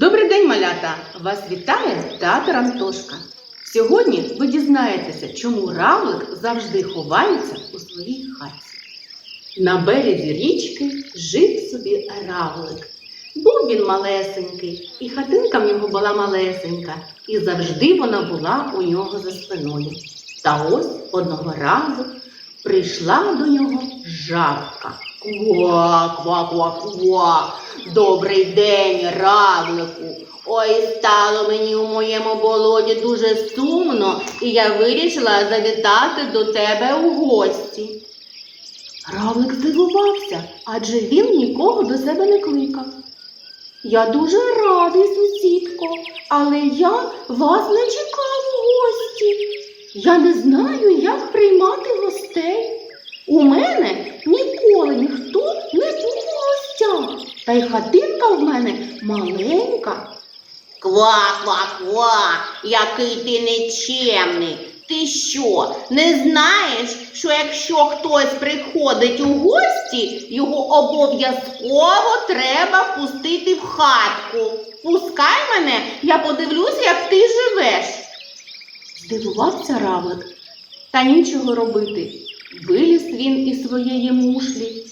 Добрий день, малята! Вас вітає театр Антошка. Сьогодні ви дізнаєтеся, чому равлик завжди ховається у своїй хаті. На березі річки жив собі равлик. Був він малесенький, і хатинка в нього була малесенька, і завжди вона була у нього за спиною. Та ось одного разу прийшла до нього жабка. Ква, ква, ква, ква. Добрий день, равлику. Ой, стало мені у моєму болоті дуже сумно, і я вирішила завітати до тебе у гості. Равлик здивувався, адже він нікого до себе не кликав. Я дуже радий, сусідко, але я вас не чекав у гості. Я не знаю, як приймати гостей. У мене ніколи ніхто не був у гостях, та й хатинка в мене маленька. Ква, ква, ква, який ти нечемний. Ти що, не знаєш, що якщо хтось приходить у гості, його обов'язково треба пустити в хатку. Пускай мене, я подивлюся, як ти живеш. Здивувався равлик, та нічого робити. Виліз він із своєї мушлі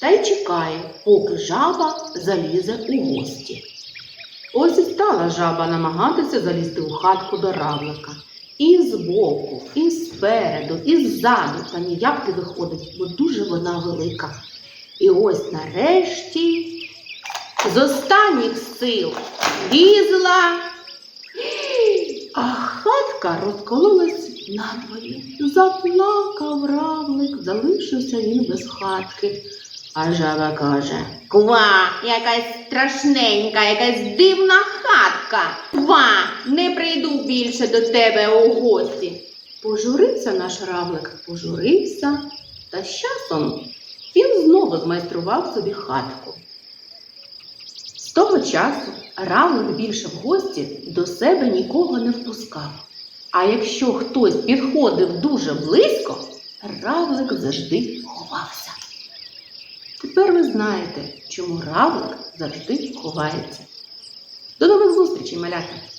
та й чекає, поки жаба залізе у гості. Ось і стала жаба намагатися залізти у хатку до равлика. І збоку, і спереду, і ззаду, та ніяк не виходить, бо дуже вона велика. І ось нарешті з останніх сил лізла, а хатка розкололась надвоє. Заплакав равлик, залишився він без хатки. А жаба каже Ква, якась страшненька, якась дивна хатка. Ква, не прийду більше до тебе у гості. Пожурився наш равлик, пожурився, та з часом він знову змайстрував собі хатку. З того часу равлик більше в гості до себе нікого не впускав. А якщо хтось підходив дуже близько, равлик завжди ховався. Тепер ви знаєте, чому равлик завжди ховається. До нових зустрічей, малята!